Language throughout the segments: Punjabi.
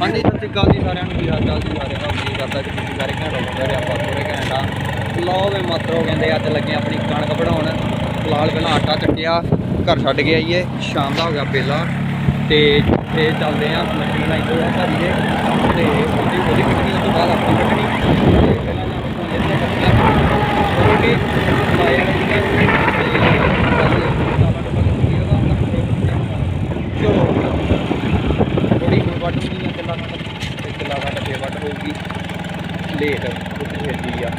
ਹਾਂਜੀ, ਸਤਿ ਸ਼੍ਰੀ ਅਕਾਲ ਜੀ ਸਾਰਿਆਂ ਨੂੰ, ਕੀ ਹਾਲ ਚਾਲ ਜੀ? ਸਾਰੇ ਭਾਈ ਜੀ ਕਰਦਾ ਕਿ ਤੁਸੀਂ ਸਾਰੇ ਘੈਂਟ ਹੋਵੋਗੇ ਤੇ ਆਪਾਂ ਪੂਰੇ ਘੈਂਟ ਆ। ਲਓ ਵੇ ਮਾਤਰੋ ਕਹਿੰਦੇ, ਅੱਜ ਲੱਗੇ ਆਪਣੀ ਕਣਕ ਬਣਾਉਣ ਫਿਲਹਾਲ ਪਹਿਲਾਂ ਆਟਾ ਚੱਕਿਆ, ਘਰ ਛੱਡ ਕੇ ਆਈਏ। ਸ਼ਾਮ ਦਾ ਹੋ ਗਿਆ ਪਹਿਲਾਂ ਤੇ ਫੇਰ ਚੱਲਦੇ ਆ ਮਸ਼ੀਨ ਆਈ ਤੋਂ ਘਰੀ ਦੇ। ਤੇ ਉਹਦੀ ਉਹਦੀ ਕੱਟਣੀ ਤੋਂ ਬਾਅਦ ਆਪਾਂ ਕੱਟਣੀ ਤੇ ਪਹਿਲਾਂ ਨਾ ਆਪਾਂ ਜਿਹੜੀਆਂ ਕੱਟੀਆਂ ਕਰੋਗੇ ਲਾਇਆ ਕਰੀਏ ਚਲੋ ਥੋੜੀ ਹੁਣ ਵੱਢ ਨਹੀਂ ਆ ਕਿੱਲਾ ਖੰਡ ਤੇ ਕਿੱਲਾ ਖੰਡ ਫੇਰ ਵੱਢ ਹੋਊਗੀ ਲੇਟ ਕੁਝ ਛੇਤੀ ਆ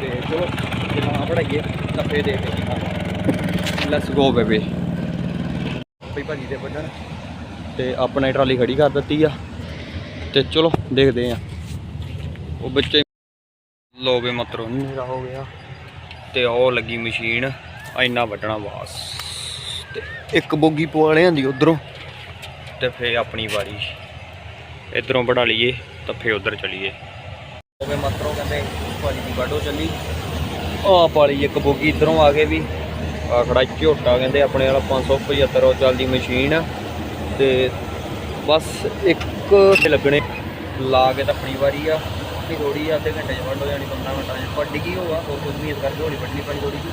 ਤੇ ਚਲੋ ਜੇ ਨਾ ਪੜਾਈਏ ਤਾਂ ਫੇਰ ਦੇਖਦੇ ਕੀ ਕਰਨਾ ਲੈਟਸ ਗੋ ਬੇਬੀ ਭਈ ਭਾਜੀ ਦੇ ਵੱਢਣ ਤੇ ਆਪਣਾ ਟਰਾਲੀ ਖੜੀ ਕਰ ਦਿੱਤੀ ਆ। ਤੇ ਚਲੋ ਦੇਖਦੇ ਆ। ਉਹ ਬੱਚੇ ਲੋ ਵੇ ਮਤਰੋ ਹਨੇਰਾ ਹੋ ਗਿਆ। ਤੇ ਉਹ ਲੱਗੀ ਮਸ਼ੀਨ ਇੰਨਾ ਵੱਢਣਾ ਬਾਸ ਤੇ ਇੱਕ ਬੋਗੀ ਪਵਾ ਲਿਆਂਦੀ ਉਧਰੋਂ। ਤੇ ਫੇਰ ਆਪਣੀ ਵਾਰੀ। ਇਧਰੋਂ ਵੜਾ ਲਈਏ ਤਾਂ ਫੇਰ ਉਧਰ ਚਲੀਏ। ਹੋਵੇ ਮਤਰੋ ਕਹਿੰਦੇ ਭਾਜੀ ਦੀ ਵਾਢੋ ਚੱਲੀ। ਆ ਪਾਲੀ ਇੱਕ ਬੋਗੀ ਇਧਰੋਂ ਆ ਕੇ ਵੀ। ਆ ਖੜਾ ਝੋਟਾ ਕਹਿੰਦੇ ਆਪਣੇ ਵਾਲਾ 575 ਉਹ ਚੱਲਦੀ ਮਸ਼ੀਨ। ਆ ਤੇ ਬਸ ਇੱਕ ਤੇ ਲੱਗਣੇ। ਲਾ ਕੇ ਤਾਂ ਆਪਣੀ ਵਾਰੀ ਆ। ਤੇ ਥੋੜੀ ਆ ਅੱਧੇ ਘੰਟੇ ਚ ਵੱਢ ਹੋ ਜਾਣੀ 15 ਮਿੰਟਾਂ ਚ। ਵੱਢ ਗਈ ਹੋਆ ਹੋਰ ਕੁਝ ਨਹੀਂ ਇਸ ਕਰਕੇ ਹੌਲੀ ਵੱਢਣੀ ਪੈਣੀ ਥੋੜੀ ਜਿਹੀ।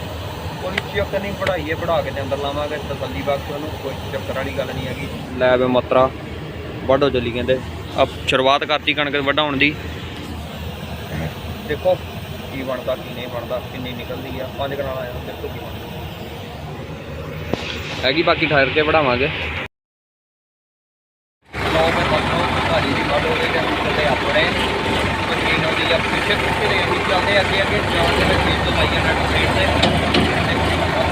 ਕੋਈ ਚੱਕਰ ਨਹੀਂ ਪੜਾਈਏ ਪੜਾ ਕੇ ਤੇ ਅੰਦਰ ਲਾਵਾਂਗੇ। ਤਸੱਲੀ ਬਖਸ਼ ਉਹਨੂੰ ਕੋਈ ਚੱਕਰ ਵਾਲੀ ਗੱਲ ਨਹੀਂ ਹੈਗੀ। ਲੈ ਵੇ ਮਤਰਾ। ਵੱਢੋ ਚੱਲੀ ਕਹਿੰਦੇ। ਆ ਸ਼ੁਰੂਆਤ ਕਰਤੀ ਕਣਕ ਵੱਢਾਉਣ ਦੀ। ਦੇਖੋ। ਕੀ ਬਣਦਾ ਕੀ ਨਹੀਂ ਬਣਦਾ ਕਿੰਨੀ ਨਿਕਲਦੀ ਆ ਪੰਜ ਕਨਾਲ ਆਇਆ ਦੇਖੋ ਕੀ ਬਣਦਾ? ਹੈਗੀ ਬਾਕੀ ਠਹਿਰ ਕੇ ਵਢਾਵਾਂਗੇ ਲਓ ਮੈਂ ਪੱਕੋ ਭਾਜੀ ਦੀ ਵੱਢ ਹੋ ਤੇ ਹੁਣ ਚੱਲੇ ਆਪਣੇ। ਮਸ਼ੀਨ ਉਹਦੀ ਆ ਪਿੱਛੇ ਪਿੱਛੇ ਦੇ ਵੀ ਚੱਲਦੇ ਅੱਗੇ ਅੱਗੇ ਜਾਣ ਦੇ ਵਿੱਚ ਤੋਂ ਲਾਈ ਜਾਂਦਾ ਸਾਈਡ ਤੇ।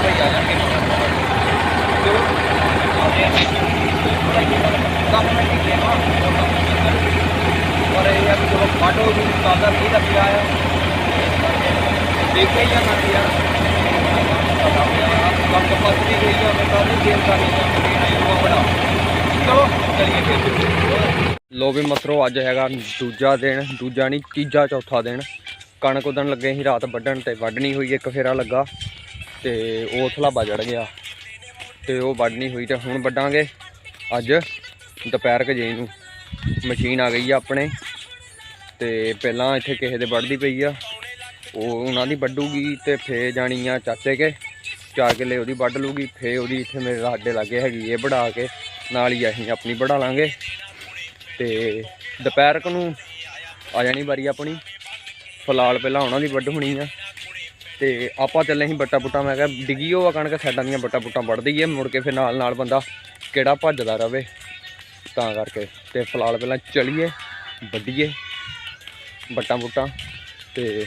ਹੀ ਆ ਜਾਣਗੇ। ਚਲੋ ਆਦੇ ਆ। ਕੰਮ ਮੈਂ ਕੀ ਕਿਹਾ ਪਰ ਇਹ ਆ ਕਿ ਚਲੋ ਫਾਟੋ ਦੀ ਕਾਦਾ ਨਹੀਂ ਲੱਗਿਆ ਆ। ਦੇਖੇ ਜਾਂ ਨਾ ਯਾਰ ਕੰਮ ਕਪਾਸ ਦੀ ਗਈ ਆ ਮੈਂ ਤਾਂ ਨਹੀਂ ਗੇਮ ਕਰਨੀ ਚਾਹੁੰਦੀ ਚਲੋ ਚਲੀਏ ਫਿਰ ਲੋ ਵੀ ਮਸਰੋ, ਅੱਜ ਹੈਗਾ ਦੂਜਾ ਦਿਨ, ਦੂਜਾ ਨਹੀਂ, ਤੀਜਾ ਚੌਥਾ ਦਿਨ। ਕਣਕ ਉਦਣ ਲੱਗੇ ਸੀ, ਰਾਤ ਵੱਢਣ ਤੇ ਵੱਢਣੀ ਹੋਈ, ਇੱਕ ਫੇਰਾ ਲੱਗਾ ਤੇ ਉਹ ਥਲਾਬਾ ਜੜ ਗਿਆ ਤੇ ਉਹ ਵੱਢਣੀ ਹੋਈ ਤੇ ਹੁਣ ਵੱਢਾਂਗੇ। ਅੱਜ ਦੁਪਹਿਰ ਕੁ ਜੇ ਨੂੰ ਮਸ਼ੀਨ ਆ ਗਈ ਆ ਆਪਣੇ ਤੇ ਪਹਿਲਾਂ ਇੱਥੇ ਕਿਸੇ ਦੇ ਵੱਢਦੀ ਪਈ ਆ। ਉਹ ਉਹਨਾਂ ਦੀ ਵੱਢੂਗੀ ਤੇ ਫੇ ਜਾਣੀ ਆ ਚਾਚੇ ਕੇ। ਚਾਰ ਕਿੱਲੇ ਉਹਦੀ ਵੱਢ ਲੂਗੀ ਫੇ ਉਹਦੀ ਇੱਥੇ ਮੇਰੇ ਸਾਡੇ ਲਾਗੇ ਹੈਗੀ ਇਹ ਵਢਾ ਕੇ, ਨਾਲ ਹੀ ਅਸੀਂ ਆਪਣੀ ਵਢਾ ਲਾਂਗੇ। ਤੇ ਦੁਪਹਿਰ ਕੁ ਨੂੰ ਆ ਜਾਣੀ ਵਾਰੀ ਆਪਣੀ। ਫਲਾਲ ਪਹਿਲਾਂ ਉਹਨਾਂ ਦੀ ਵੱਢ ਹੋਣੀ ਆ। ਤੇ ਆਪਾਂ ਚੱਲੇ ਸੀ ਬੱਟਾ ਬੁੱਟਾ ਮੈਂ ਕਿਹਾ ਡਿੱਗੀ ਉਹ ਆ ਕਣਕ ਸਾਈਡਾਂ ਦੀਆਂ ਬੱਟਾ ਬੁੱਟਾ ਵੱਢ ਦਈਏ, ਮੁੜ ਕੇ ਫਿਰ ਨਾਲ ਨਾਲ ਬੰਦਾ ਕਿਹੜਾ ਭੱਜਦਾ ਰਵੇ। ਤਾਂ ਕਰਕੇ ਤੇ ਫਲਾਲ ਪਹਿਲਾਂ ਚਲੀਏ, ਵੱਢੀਏ ਬੱਟਾ ਬੁੱਟਾ ਤੇ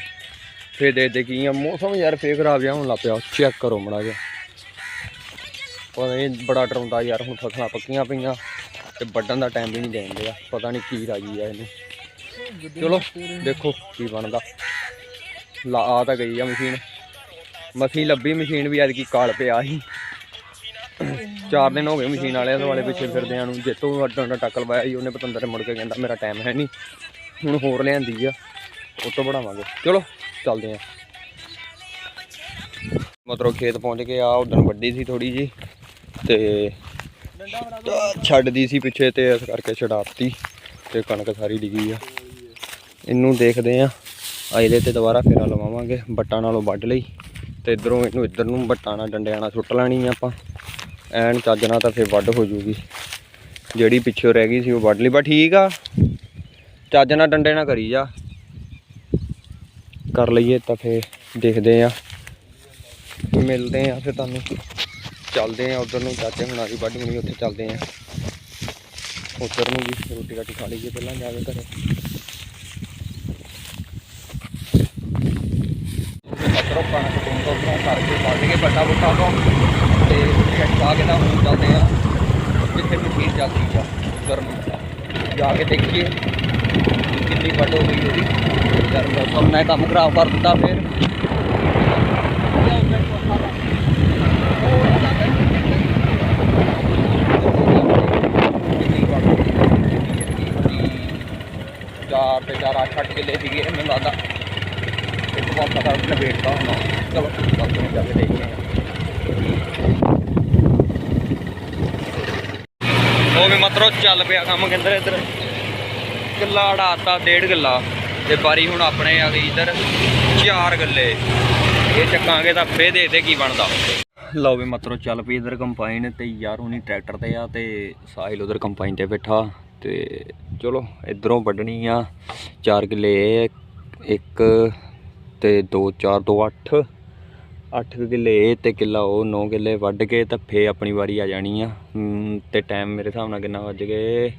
ਫੇਰ ਦੇਖਦੇ ਦੇ ਕੀ ਆ, ਮੌਸਮ ਯਾਰ ਫੇਰ ਖਰਾਬ ਜਿਹਾ ਹੋਣ ਲੱਗ ਪਿਆ ਚੈੱਕ ਕਰੋ ਮੜਾ ਜਿਹਾ। ਪਤਾ ਨਹੀਂ ਬੜਾ ਡਰਾਉਂਦਾ ਯਾਰ, ਹੁਣ ਫਸਲਾਂ ਪੱਕੀਆਂ ਪਈਆਂ ਤੇ ਵੱਢਣ ਦਾ ਟਾਈਮ ਵੀ ਨਹੀਂ ਦੇਣ ਡਿਆ ਪਤਾ ਨਹੀਂ ਕੀ ਰਾਜੀ ਆ ਇਹਨੂੰ। ਚਲੋ, ਦੇਖੋ ਕੀ ਬਣਦਾ। ਲਾ, ਆ ਤਾਂ ਗਈ ਆ ਮਸ਼ੀਨ। ਮਸੀਂ ਲੱਭੀ, ਮਸ਼ੀਨ ਵੀ ਅੱਜ ਕੀ ਕਾਲ ਪਿਆ ਸੀ। ਚਾਰ ਦਿਨ ਹੋ ਗਏ ਮਸ਼ੀਨ ਵਾਲਿਆਂ ਦੇ ਵਾਲੇ ਪਿੱਛੇ ਫਿਰਦਿਆਂ ਨੂੰ ਜਿੱਤੋਂ ਵੱਡਣ ਦਾ ਟੱਕਲ ਵਾਇਆ ਸੀ, ਉਹਨੇ ਪਤੰਦਰ ਮੁੜ ਕੇ ਕਹਿੰਦਾ, ਮੇਰਾ ਟਾਈਮ ਹੈ ਨਹੀਂ ਹੁਣ ਹੋਰ ਲਿਆਂਦੀ ਆ, ਉਹ ਤੋਂ ਬਣਾਵਾਂਗੇ। ਚਲੋ। ਚੱਲਦੇ ਆ। ਮਤਲਬ ਖੇਤ ਪਹੁੰਚ ਕੇ ਆ ਉਦੋਂ ਵੱਡੀ ਸੀ ਥੋੜੀ ਜੀ ਤੇ ਛੱਡਦੀ ਸੀ ਪਿੱਛੇ ਤੇ ਇਸ ਕਰਕੇ ਛਡਾਤੀ ਤੇ ਕਣਕ ਸਾਰੀ ਡਿੱਗੀ ਆ। ਇਹਨੂੰ ਦੇਖਦੇ ਆ ਆ ਇਹਦੇ ਤੇ ਦੁਬਾਰਾ ਫੇਰਾ ਲਵਾਵਾਂਗੇ, ਬੱਟਾਂ ਨਾਲੋਂ ਵੱਢ ਲਈ ਤੇ ਇਧਰੋਂ ਇਹਨੂੰ ਇੱਧਰ ਨੂੰ ਬੱਟਾਂ ਨਾਲ ਡੰਡਿਆਂ ਨਾਲ ਸੁੱਟ ਲੈਣੀ ਆਪਾਂ। ਐਨ ਚੱਜ ਨਾਲ ਤਾਂ ਫੇਰ ਵੱਢ ਹੋ ਜੂਗੀ। ਜਿਹੜੀ ਪਿੱਛੇ ਰਹਿ ਗਈ ਸੀ ਉਹ ਵੱਢ ਲਈ ਬਾ ਠੀਕ ਆ। ਚੱਜ ਨਾਲ ਡੰਡੇ ਨਾਲ ਕਰੀ ਜਾ। ਕਰ ਲਈਏ ਤਾਂ ਫੇਰ ਦੇਖਦੇ ਆ ਮਿਲਦੇ ਆ ਫਿਰ ਤੁਹਾਨੂੰ। ਚੱਲਦੇ ਆ ਉਧਰ ਨੂੰ, ਚਾਚੇ ਹੁਣਾਂ ਦੀ ਵੱਢ ਹੋਣੀ, ਉੱਥੇ ਚੱਲਦੇ ਆ। ਉਧਰ ਨੂੰ ਵੀ ਰੋਟੀ ਰਾਟੀ ਖਾ ਲਈਏ ਪਹਿਲਾਂ, ਜਾ ਕੇ ਘਰੇ। ਮਤਰੋ ਕਣਕ ਤੋਂ ਤੋਂ ਕਰਕੇ ਵੱਢ ਕੇ ਬੱਟਾ ਬੁੱਟਾ ਤੋਂ ਤੇ ਛੱਡਾ ਕੇ ਤਾਂ ਹੁਣ ਚੱਲਦੇ ਆ। ਜਿੱਥੇ ਮਸ਼ੀਨ ਚੱਲਦੀ ਆ, ਗਰਮ ਜਾ ਕੇ ਦੇਖੀਏ। ਕਿੰਨੀ ਵੱਢ ਹੋ ਗਈ ਉਹਦੀ। ਯਾਰ ਨੇ ਕੰਮ ਖਰਾਬ ਕਰ ਦਿੱਤਾ ਫਿਰ। ਚਾਰ ਤੇ ਚਾਰ ਅੱਠ ਅੱਠ ਕਿੱਲੇ ਸੀਗੇ, ਮੈਨੂੰ ਲੱਗਦਾ। ਇੱਕ ਵਾਰ ਪਤਾ ਨਵੇੜਦਾ ਹੋਣਾ। ਚਲੋ ਬਾਕੀ ਨੂੰ ਜਾ ਕੇ ਦੇਖਦੇ ਹਾਂ। ਉਹ ਵੀ ਮਤਰੋ ਚੱਲ ਪਿਆ ਕੰਮ ਕਹਿੰਦੇ ਇੱਧਰ ਕਿੱਲਾ ਅੜਾਤਾ ਡੇਢ ਕਿੱਲਾ। ਤੇ ਬਾਰੀ ਹੁਣ ਆਪਣੇ ਆ ਗਈ ਇਧਰ ਚਾਰ ਗੱਲੇ ਇਹ ਚੱਕਾਂਗੇ ਤਾਂ ਫੇ ਦੇ ਤੇ ਕੀ ਬਣਦਾ। ਲਓ ਵੀ ਮਤਰੋ ਚੱਲ ਪਈ ਇਧਰ ਕੰਪਾਈਨ ਤੇ ਯਾਰ ਹੁਣੀ ਟਰੈਕਟਰ ਤੇ ਆ ਤੇ ਸਾਹਿਲ ਉਧਰ ਕੰਪਾਈਨ ਤੇ ਬੈਠਾ। ਤੇ ਚਲੋ ਇਧਰੋਂ ਵੱਢਣੀ ਆ। ਚਾਰ ਕਿੱਲੇ ਇੱਕ ਤੇ 2 4 2 8 8 ਕਿੱਲੇ ਤੇ ਕਿੱਲਾ ਉਹ 9 ਕਿੱਲੇ ਵੱਢ ਕੇ ਤਾਂ ਫੇ ਆਪਣੀ ਵਾਰੀ ਆ ਜਾਣੀ ਆ। ਹਮ, ਤੇ ਟਾਈਮ ਮੇਰੇ ਹਿਸਾਬ ਨਾਲ ਕਿੰਨਾ ਵੱਜ ਗਏ?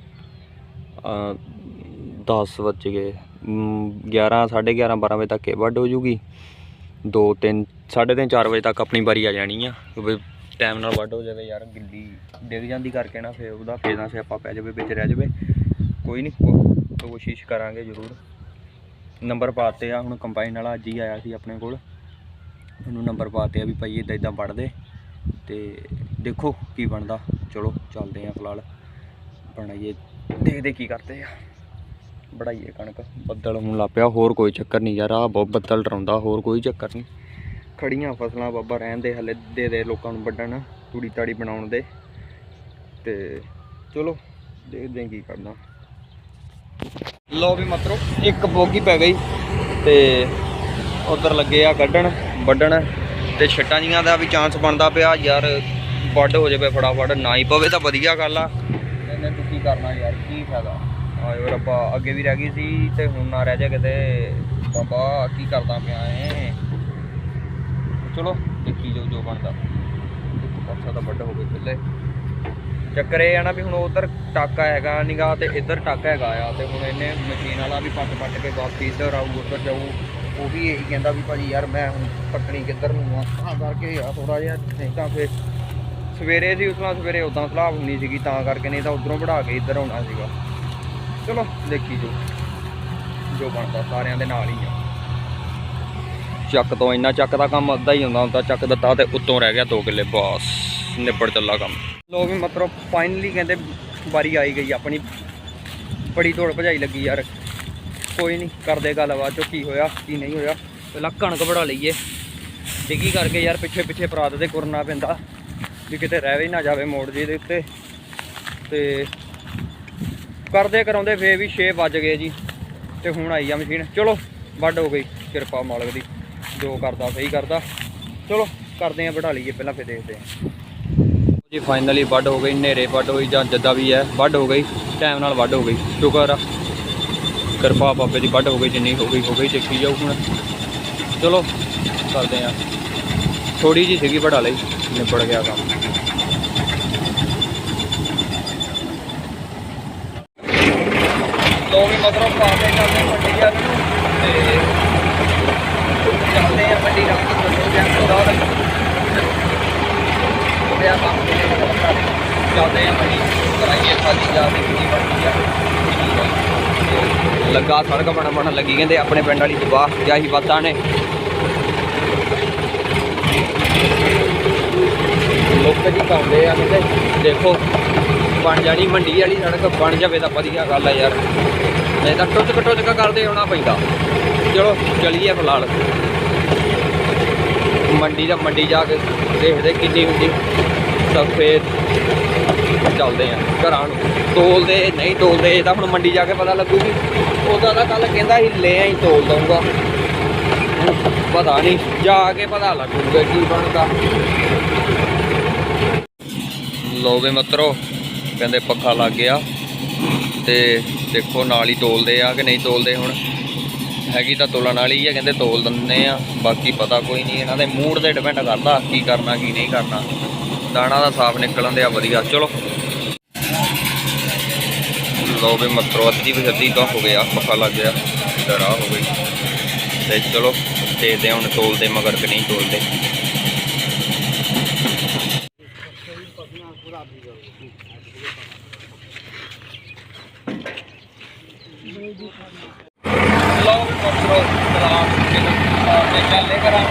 10 ਵੱਜ ਗਏ। ਹਮ, 11 11:30 12 ਵਜੇ ਤੱਕ ਇਹ ਵੱਢ ਹੋ ਜੂਗੀ। 2 3 3:30 4 ਵਜੇ ਤੱਕ ਆਪਣੀ ਵਾਰੀ ਆ ਜਾਣੀ ਆ। ਕਿਉਂਕਿ ਟਾਈਮ ਨਾਲ ਵੱਢ ਹੋ ਜਾਵੇ ਯਾਰ ਗਿੱਲੀ ਡਿੱਗ ਜਾਂਦੀ ਕਰਕੇ ਨਾ ਫੇਰ ਉਹਦਾ ਫੇਰ ਨਾ ਸਿਆਪਾ ਪੈ ਜਾਵੇ ਵਿੱਚ ਰਹਿ ਜਾਵੇ। ਕੋਈ ਨਹੀਂ ਕੋਸ਼ਿਸ਼ ਕਰਾਂਗੇ ਜ਼ਰੂਰ। ਨੰਬਰ ਪਾਤੇ ਆ ਹੁਣ ਕੰਬਾਈਨ ਵਾਲਾ ਅੱਜ ਹੀ ਆਇਆ ਸੀ ਆਪਣੇ ਕੋਲ। ਉਹਨੂੰ ਨੰਬਰ ਪਾਤੇ ਆ ਵੀ ਭਾਈ ਇਦਾਂ ਇਦਾਂ ਵੱਢਦੇ ਤੇ ਦੇਖੋ ਕੀ ਬਣਦਾ। ਚਲੋ ਚੱਲਦੇ ਆ ਫਿਲਹਾਲ। ਬਣਾਈਏ ਦੇਖਦੇ ਕੀ ਕਰਦੇ ਆ। ਬੜਾਈਏ ਕਣਕ। ਬੱਦਲ ਹੁਣ ਲੱਗ ਪਿਆ ਹੋਰ ਕੋਈ ਚੱਕਰ ਨਹੀਂ ਯਾਰ ਆ ਬਹੁਤ ਬੱਦਲ ਡਰਾਉਂਦਾ ਹੋਰ ਕੋਈ ਚੱਕਰ ਨਹੀਂ। ਖੜੀਆਂ ਫਸਲਾਂ ਬਾਬਾ ਰਹਿਣ ਦੇ ਹਲੇ ਦੇ ਦੇ ਲੋਕਾਂ ਨੂੰ ਵੱਢਣ ਤੂੜੀ ਤਾੜੀ ਬਣਾਉਣ ਦੇ। ਤੇ ਚਲੋ ਦੇਖਦੇ ਹਾਂ ਕੀ ਕਰਦਾ ਲੋ ਵੀ ਮਤਰੋ ਇੱਕ ਬੋਗੀ ਪੈ ਗਈ ਤੇ ਉਧਰ ਲੱਗੇ ਆ ਕੱਢਣ ਵੱਢਣ। ਤੇ ਛੱਟਾਂ ਜੀਆਂ ਦਾ ਵੀ ਚਾਂਸ ਬਣਦਾ ਪਿਆ ਯਾਰ ਵੱਢ ਹੋ ਜਾਵੇ ਫਟਾਫਟ ਨਾ ਹੀ ਪਵੇ ਤਾਂ ਵਧੀਆ ਗੱਲ ਆ। ਇਹਨੇ ਤੂੰ ਕੀ ਕਰਨਾ ਯਾਰ ਕੀ ਫਾਇਦਾ? ਆਇਓ ਰੱਬਾ, ਅੱਗੇ ਵੀ ਰਹਿ ਗਈ ਸੀ ਤੇ ਹੁਣ ਨਾ ਰਹਿ ਜਾ ਕਿਤੇ। ਬਾਬਾ, ਕੀ ਕਰਦਾ ਪਿਆ ਏ ਚਲੋ, ਦੇਖੀ ਜੋ ਜੋ ਬਣਦਾ। ਪਾਸਾ ਤਾਂ ਵੱਡਾ ਹੋ ਗਿਆ ਪਹਿਲੇ ਚੱਕਰ ਇਹ ਆ ਨਾ ਵੀ ਹੁਣ ਉਧਰ ਟਾਕਾ ਹੈਗਾ ਨਿਗਾ ਤੇ ਇੱਧਰ ਟਾਕਾ ਹੈਗਾ ਆ, ਤੇ ਹੁਣ ਇਹਨੇ ਮਸ਼ੀਨ ਵਾਲਾ ਵੀ ਪੱਟ ਪੱਟ ਕੇ ਵਾਪਸ ਇੱਧਰ ਆਊ, ਉੱਧਰ ਜਾਊ। ਉਹ ਵੀ ਇਹੀ ਕਹਿੰਦਾ ਵੀ ਭਾਜੀ ਯਾਰ ਮੈਂ ਹੁਣ ਪੱਟਣੀ ਕਿੱਧਰ ਨੂੰ ਆ। ਤਾਂ ਕਰਕੇ ਆ ਥੋੜਾ ਜਿਹਾ, ਨਹੀਂ ਤਾਂ ਫੇਰ ਸਵੇਰੇ ਸੀ ਉਸ ਨਾਲ ਸਵੇਰੇ ਉਦਾਂ ਸਲਾਹ ਹੋਣੀ ਸੀਗੀ, ਤਾਂ ਕਰਕੇ ਨਹੀਂ ਤਾਂ ਉਧਰੋਂ ਵੜਾ ਕੇ ਇੱਧਰ ਆਉਣਾ ਸੀਗਾ। ਚਲੋ ਦੇਖੀ ਜੋ। ਜੋ ਬਣਦਾ ਸਾਰਿਆਂ ਦੇ ਨਾਲ ਹੀ ਆ। ਚੱਕ ਤੋਂ ਇੰਨਾ ਚੱਕ ਦਾ ਕੰਮ ਅੱਧਾ ਹੀ ਹੁੰਦਾ ਹੁੰਦਾ ਚੱਕ ਦਿੱਤਾ ਤੇ ਉੱਤੋਂ ਰਹਿ ਗਿਆ 2 ਕਿੱਲੇ ਬਸ ਨਿਬੜ ਚੱਲਾ ਕੰਮ। ਲੋ ਵੀ ਮਤਲਬ ਫਾਈਨਲੀ ਕਹਿੰਦੇ ਵਾਰੀ ਆਈ ਗਈ ਆਪਣੀ ਬੜੀ ਧੋੜ ਭਜਾਈ ਲੱਗੀ ਯਾਰ। ਕੋਈ ਨਹੀਂ ਕਰਦੇ ਗੱਲਬਾਤ ਚੋ ਕੀ ਹੋਇਆ ਕੀ ਨਹੀਂ ਹੋਇਆ। ਪਹਿਲਾਂ ਕਣਕ ਵੜਾ ਲਈਏ। ਡਿੱਗੀ ਕਰਕੇ ਯਾਰ ਪਿੱਛੇ ਪਿੱਛੇ ਪਰਾਤ ਦੇ ਕੁਰਨਾ ਪੈਂਦਾ ਵੀ ਕਿਤੇ ਰਹਿ ਵੀ ਨਾ ਜਾਵੇ ਮੋੜ ਜੀ ਦੇ ਉੱਤੇ। ਤੇ ਕਰਦੇ ਕਰਾਉਂਦੇ ਫੇਰ ਵੀ 6 ਵੱਜ ਗਏ ਜੀ ਤੇ ਹੁਣ ਆਈ ਆ ਮਸ਼ੀਨ। ਚਲੋ, ਵੱਢ ਹੋ ਗਈ ਕਿਰਪਾ ਮਾਲਕ ਦੀ, ਜੋ ਕਰਦਾ ਸਹੀ ਕਰਦਾ। ਚਲੋ, ਕਰਦੇ ਆ ਵਢਾ ਲਈਏ ਪਹਿਲਾਂ ਫੇਰ ਦੇਖਦੇ ਆ ਜੀ ਫਾਈਨਲੀ ਵੱਢ ਹੋ ਗਈ, ਹਨੇਰੇ ਵੱਢ ਹੋਈ ਜਾਂ ਜਿੱਦਾਂ ਵੀ ਹੈ, ਵੱਢ ਹੋ ਗਈ ਟਾਈਮ ਨਾਲ ਵੱਢ ਹੋ ਗਈ, ਸ਼ੁਕਰ ਆ। ਕਿਰਪਾ ਬਾਬੇ ਦੀ ਵੱਢ ਹੋ ਗਈ, ਜਿੰਨੀ ਹੋ ਗਈ ਹੋ ਗਈ, ਦੇਖੀ ਜਾਊ ਹੁਣ। ਚਲੋ, ਕਰਦੇ ਆ ਥੋੜੀ ਜੀ ਸੀਗੀ, ਵਢਾ ਲਈ, ਨਿਬੜ ਗਿਆ ਕੰਮ। ਲੋ ਵੀ ਮਤਲਬ ਪਾ ਕੇ ਮੰਡੀ ਵੱਲ ਨੂੰ। ਤੇ ਚੱਲਦੇ ਆ ਮੰਡੀ ਨਾਲ ਦੱਸੋ ਜਾਂ ਖੁਦਾ ਦਾ ਹੋਇਆ ਕੰਮ ਕਿਵੇਂ ਆ ਮੰਡੀ ਕਰਾਈਏ ਸਾਡੀ ਜਾ ਕੇ ਕੀ ਬਣਦੀ ਆ। ਲੱਗਾ ਸੜਕ ਬਣਾ ਬਣਾ ਲੱਗੀ ਕਹਿੰਦੇ ਆਪਣੇ ਪਿੰਡ ਵਾਲੀ ਦਬਾ ਜਾਹੀ ਬਾਤਾਂ ਨੇ। ਲੋਕ ਜੀ ਪਾਉਂਦੇ ਆ ਕਹਿੰਦੇ, ਦੇਖੋ। ਬਣ ਜਾਣੀ, ਮੰਡੀ ਵਾਲੀ ਸੜਕ ਬਣ ਜਾਵੇ ਤਾਂ ਵਧੀਆ ਗੱਲ ਆ ਯਾਰ। ਨਹੀਂ ਤਾਂ ਟੁੱਟ ਟੁੱਚ ਕਰਦੇ ਆਉਣਾ ਪੈਂਦਾ। ਚਲੋ, ਚਲੀਏ ਫਿਲਹਾਲ। ਮੰਡੀ ਦਾ, ਮੰਡੀ ਜਾ ਕੇ ਦੇਖਦੇ ਕਿੰਨੀ ਹੁੰਦੀ। ਸਫੇਦ ਚੱਲਦੇ ਆ ਘਰਾਂ ਨੂੰ। ਤੋਲਦੇ, ਨਹੀਂ ਤੋਲਦੇ, ਇਹ ਤਾਂ ਹੁਣ ਮੰਡੀ ਜਾ ਕੇ ਪਤਾ ਲੱਗੂਗੀ। ਉਹਦਾ ਤਾਂ ਕੱਲ ਕਹਿੰਦਾ ਸੀ, ਲੈ ਆਈ, ਤੋਲ ਦਊਗਾ। ਪਤਾ ਨਹੀਂ, ਜਾ ਕੇ ਪਤਾ ਲੱਗੂਗਾ ਕੀ ਬਣਦਾ। ਲੋਵੇ ਮਤਰੋ ਕਹਿੰਦੇ ਪੱਖਾ ਲੱਗ ਗਿਆ। ਤੇ ਦੇਖੋ ਨਾਲ ਹੀ ਤੋਲਦੇ ਆ ਕਿ ਨਹੀਂ ਤੋਲਦੇ ਹੁਣ। ਹੈਗੀ ਤਾਂ ਤੋਲਣ ਵਾਲੀ ਆ, ਕਹਿੰਦੇ ਤੋਲ ਦਿੰਦੇ ਆ। ਬਾਕੀ ਪਤਾ ਕੋਈ ਨਹੀਂ, ਇਹਨਾਂ ਦੇ ਮੂਡ ਤੇ ਡਿਪੈਂਡ ਕਰਦਾ ਕੀ ਕਰਨਾ, ਕੀ ਨਹੀਂ ਕਰਨਾ। ਦਾਣਾ ਦਾ ਸਾਫ਼ ਨਿਕਲਣ ਦੇ ਆ ਵਧੀਆ। ਚਲੋ। ਲੋ ਵੀ ਮਤਰੋ ਅੱਧੀ ਵੀ ਅੱਧੀ ਤਾਂ ਹੋ ਗਿਆ, ਪੱਖਾ ਲੱਗ ਗਿਆ। ਡਰਾ ਹੋ ਗਈ। ਤੇ ਚਲੋ ਦੇਖਦੇ ਹੁਣ ਤੋਲਦੇ ਮਗਰ ਕਿ ਨਹੀਂ ਤੋਲਦੇ। ਲੋਕ ਮਤਰੋ ਸਲਾਮ ਤੇ ਚੱਲੇ ਕਰਾਂ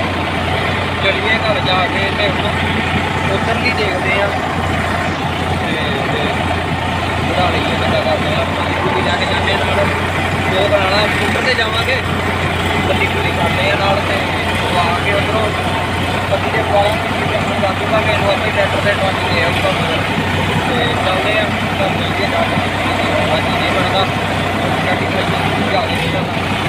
ਚਲੀਏ ਘਰ ਜਾ ਕੇ ਤੇ ਹੁਣ ਉੱਧਰ ਹੀ ਦੇਖਦੇ ਆ ਤੇ ਬਣਾ ਲਈਏ ਬੰਦਾ ਕਰਦੇ ਆ ਕੁੜੀ ਜਾ ਕੇ ਜਾਂਦੇ ਨਾਲ ਜੋ ਬਣਾਣਾ ਸਕੂਟਰ ਤੇ ਜਾਵਾਂਗੇ ਬੱਲੀ ਕੁੜੀ ਕਰਦੇ ਆ ਨਾਲ ਤੇ ਉਹ ਆ ਕੇ ਉਧਰੋਂ ਬੱਲੀ ਦੇ ਪਾਲਾਂ ਤੇ ਆਪਾਂ ਦੱਸੂਗਾ ਕਿ ਇਹਨੂੰ ਆਪਣੇ ਟਰੈਕਟਰ ਤੇ ਟਵਾਲੀ ਦੇ ਆਉਂਦਾ ਤੇ ਚੱਲਦੇ ਆ ਤਾਂ ਮਿਲਦੇ ਜਾ ਬਾਕੀ ਨਹੀਂ ਬਣਦਾ Thank you.